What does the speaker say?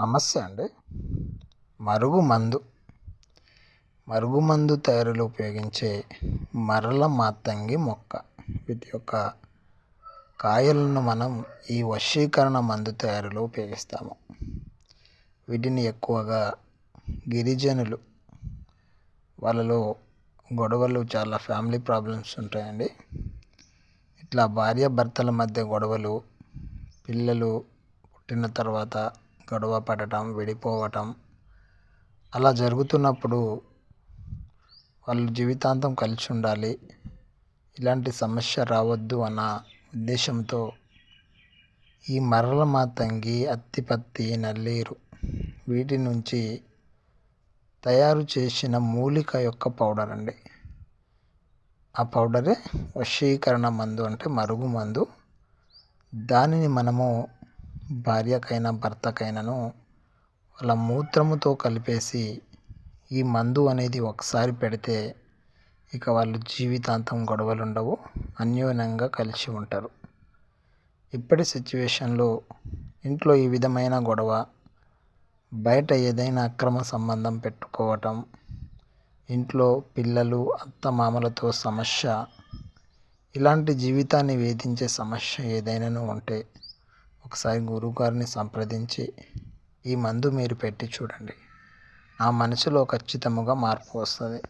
నమస్తే అండి. మరుగు మందు. మరుగు మందు తయారీలో ఉపయోగించే మరల మాతంగి మొక్క. వీటి యొక్క కాయలను మనం ఈ వశీకరణ మందు తయారీలో ఉపయోగిస్తాము. వీటిని ఎక్కువగా గిరిజనులు వాళ్ళలో గొడవలు చాలా ఫ్యామిలీ ప్రాబ్లమ్స్ ఉంటాయండి. ఇట్లా భార్య భర్తల మధ్య గొడవలు పిల్లలు పుట్టిన తర్వాత గొడవ పడటం విడిపోవటం అలా జరుగుతున్నప్పుడు వాళ్ళు జీవితాంతం కలిసి ఉండాలి. ఇలాంటి సమస్య రావద్దు అన్న ఉద్దేశంతో ఈ మరల మాతంగి అత్తిపత్తి నల్లేరు వీటి నుంచి తయారు చేసిన మూలిక యొక్క పౌడర్ అండి. ఆ పౌడరే వశీకరణ మందు అంటే మరుగు మందు. దానిని మనము భార్యకైనా భర్తకైనాను వాళ్ళ మూత్రముతో కలిపేసి ఈ మందు అనేది ఒకసారి పెడితే ఇక వాళ్ళు జీవితాంతం గొడవలు ఉండవు అన్యోన్యంగా కలిసి ఉంటారు. ఇప్పటి సిచ్యువేషన్లో ఇంట్లో ఈ విధమైన గొడవ బయట ఏదైనా అక్రమ సంబంధం పెట్టుకోవటం ఇంట్లో పిల్లలు అత్తమామలతో సమస్య ఇలాంటి జీవితాన్ని వేధించే సమస్య ఏదైనాను ఉంటే ఒకసారి గురువుగారిని సంప్రదించి ఈ మందు మీరు పెట్టి చూడండి. ఆ మనసులో ఖచ్చితముగా మార్పు వస్తుంది.